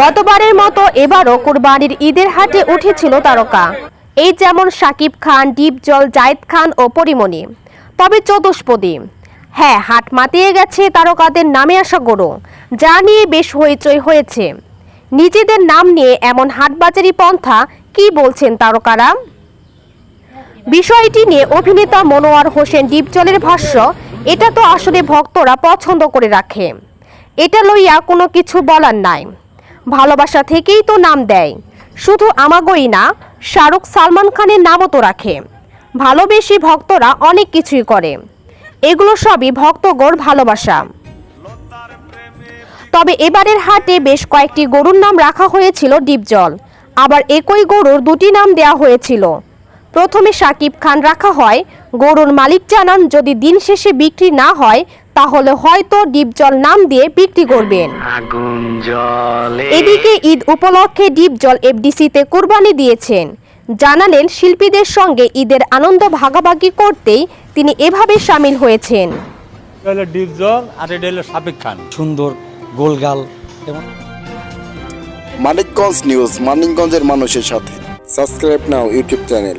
গতবারের মতো এবারও কুরবানির ঈদের হাটে উঠেছিল তারকা। এই যেমন সাকিব খান ডিপজল জায়েদ খান ও পরিমণি। তবে চতুষ্পদী। হ্যাঁ হাট মাতিয়ে গেছে তারকাদের নামে আসা গরু, যা নিয়ে বেশ হইচই হয়েছে। নিজেদের নাম নিয়ে এমন হাটবাজারি পন্থা কি বলছেন তারকারা? বিষয়টি নিয়ে অভিনেতা মনোয়ার হোসেন ডিপজলের ভাষ্য, এটা তো আসলে ভক্তরা পছন্দ করে রাখে। এটা লইয়া কোনো কিছু বলার নাই। ভালোবাসা থেকেই তো নাম দেয়। শুধু আমাগোই না, শাহরুখ সালমান খানের নামও তো রাখে। ভালোবেসে ভক্তরা অনেক কিছুই করে। এগুলো সবই ভক্তগণ ভালোবাসা। তবে এবারের হাটে বেশ কয়েকটি গরুর নাম রাখা হয়েছিল ডিপজল। আবার একই গরুর দুটি নাম দেওয়া হয়েছিল। প্রথমে সাকিব খান রাখা হয়, গরুর মালিক জানান যদি দিন শেষে বিক্রি না হয় তাহলে হয়তো ডিপজল নাম দিয়ে বিক্রি করবেন। এদিকে ঈদ উপলক্ষে ডিপ ডিপজল এফডিসিতে কোরবানি দিয়েছেন। জানালেন শিল্পীদের সঙ্গে ঈদের আনন্দ ভাগাভাগি করতেই তিনি এভাবে সামিল হয়েছেন। ডিপ জল আর এটা হলো সাবেক খান। সুন্দর গোলগাল। এবং মানিকগঞ্জ নিউজ মানিকগঞ্জের মানুষের সাথে। Subscribe now YouTube channel.